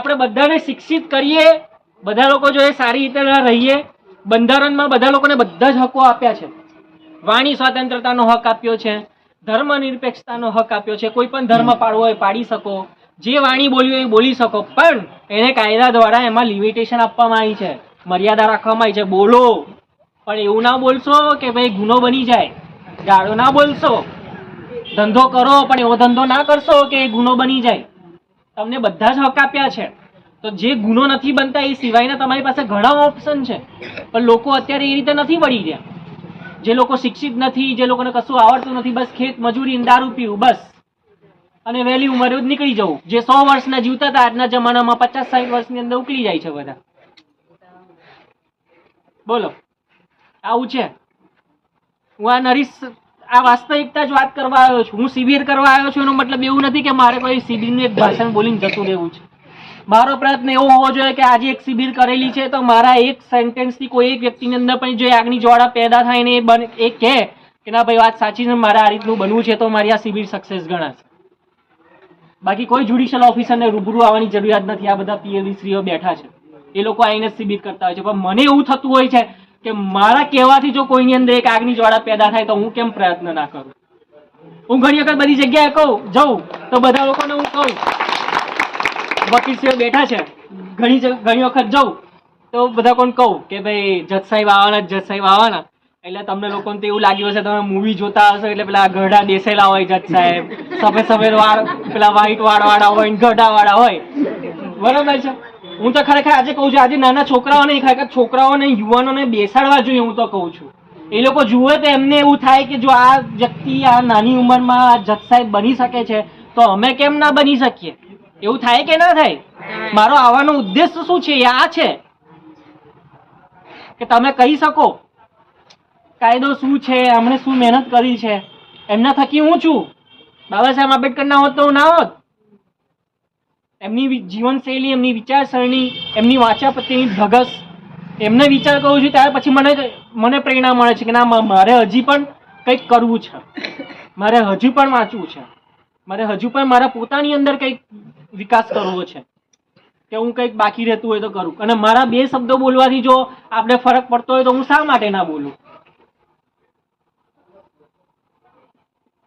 આપણે બધાને શિક્ષિત કરીએ બધા લોકો જો એ સારી રીતે રહીએ બંધારણમાં બધા લોકોને બધા જ હકો આપ્યા છે. વાણી સ્વતંત્રતાનો હક આપ્યો છે ધર્મ નિરપેક્ષતાનો હક આપ્યો છે કોઈ પણ ધર્મ પાળવો હોય પાડી શકો જે વાણી બોલવી હોય એ બોલી શકો પણ એને કાયદા દ્વારા એમાં લિમિટેશન આપવામાં આવી છે. મર્યાદા રાખવામાં આવી છે બોલો. પણ એવું ના બોલશો કે ભાઈ ગુનો બની જાય. ગાળો ના બોલશો. ધંધો કરો પણ એવો ધંધો ના કરશો કે એ ગુનો બની જાય. તમને બધા જ હક આપ્યા છે. તો જે ગુનો નથી બનતા એ સિવાયના તમારી પાસે ઘણા ઓપ્શન છે. પણ લોકો અત્યારે એ રીતે નથી વળી રહ્યા. જે લોકો શિક્ષિત નથી, જે લોકોને કશું આવડતું નથી, બસ ખેત મજૂરી દારૂ પીવું, બસ. અને વહેલી ઉંમરે નીકળી જવું. જે સો વર્ષના જીવતા હતા, આજના જમાનામાં પચાસ સાઠ વર્ષની અંદર ઉકળી જાય છે બધા. બોલો. આવું છે. હું આ નરીશ આ વાસ્તવિકતા જ વાત કરવા આવ્યો છું. હું શિબિર કરવા આવ્યો છું એનો મતલબ એવું નથી કે મારે કોઈ શિબિરનું એક ભાષણ બોલીને જતું રહેવું છે. મારો પ્રયત્ન એવો હોવો જોઈએ કે આજે એક શિબિર કરેલી છે તો મારા એક સેન્ટેન્સથી કોઈ એક વ્યક્તિની અંદર પણ જો આગની જ્વાળા પેદા થાય ને એ બને એ કહે કે ના ભાઈ વાત સાચી છે, મારે આ રીતનું બનવું છે તો મારી આ શિબિર સક્સેસ ગણાશે. બાકી કોઈ જ્યુડિશિયલ ઓફિસરને રૂબરૂ આવવાની જરૂરિયાત નથી. આ બધા પીએલવી શ્રીઓ બેઠા છે. એ લોકો આઈને શિબિર કરતા હોય છે. પણ મને એવું થતું હોય છે કે મારા કહેવાથી જો કોઈની અંદર એક આગની જ્વાળા પેદા થાય તો હું કેમ પ્રયત્ન ના કરું? હું ઘણી વખત બધી જગ્યાએ કહું, જઉં, તો બધા લોકોને હું કહું વકીલશ્રીઓ બેઠા છે, ઘણી ઘણી વખત જઉં. તો બધા કોણ કહું કે, ભાઈ, જજ સાહેબ આવવાના જજ સાહેબ આવવાના એટલે તમને લોકોને તો એવું લાગ્યું હશે, તમે મૂવી જોતા હશો, એટલે પેલા ગઢા બેસેલા હોય જજ સાહેબ, સફેદ સફેદ વાળ, પેલા વ્હાઈટ વાળ વાળા હોય ગઢા વાળા હોય. બરોબર છે? હું તો ખરેખર આજે કહું છું, આજે નાના છોકરાઓને ખરેખર છોકરાઓને યુવાનોને બેસાડવા જોઈએ હું તો કહું છું. એ લોકો જુએ તો એમને એવું થાય કે જો આ વ્યક્તિ આ નાની ઉંમરમાં આ જજ સાહેબ બની શકે છે, તો અમે કેમ ના બની શકીએ? એવું થાય કે ના થાય? મારો આવવાનો ઉદ્દેશ શું છે? આ છે. કે તમે કહી શકો, કાયદો શું છે એમણે શું મહેનત કરી છે? એમના થકી હું છું. બાબા સાહેબ આંબેડકર ના હોત તો હું ના હોત. એમની જીવનશૈલી, એમની વિચારસરણી, એમની વાંચા પ્રત્યેની ધગસ. એમને વિચાર કરું છું ત્યાર પછી મને મને પ્રેરણા મળે છે કે ના મારે હજી પણ કંઈક કરવું છે. મારે હજુ પણ વાંચવું છે. મારે હજુ પણ મારા પોતાની અંદર કંઈક વિકાસ કરવો છે. કે હું કંઈક બાકી રહેતું હોય તો કરું. અને મારા બે શબ્દો બોલવાથી જો આપણે ફરક પડતો હોય તો હું શા માટે ના બોલું?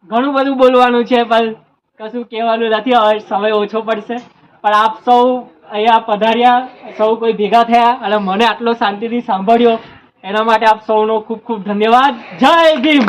ઘણું બધું બોલવાનું છે, પણ કશું કહેવાનું નથી. હવે સમય ઓછો પડશે. પણ આપ સૌ અહીંયા પધાર્યા, સૌ કોઈ ભેગા થયા અને મને આટલો શાંતિથી સાંભળ્યો. એના માટે આપ સૌનો ખૂબ ખૂબ ધન્યવાદ. જય ભીમ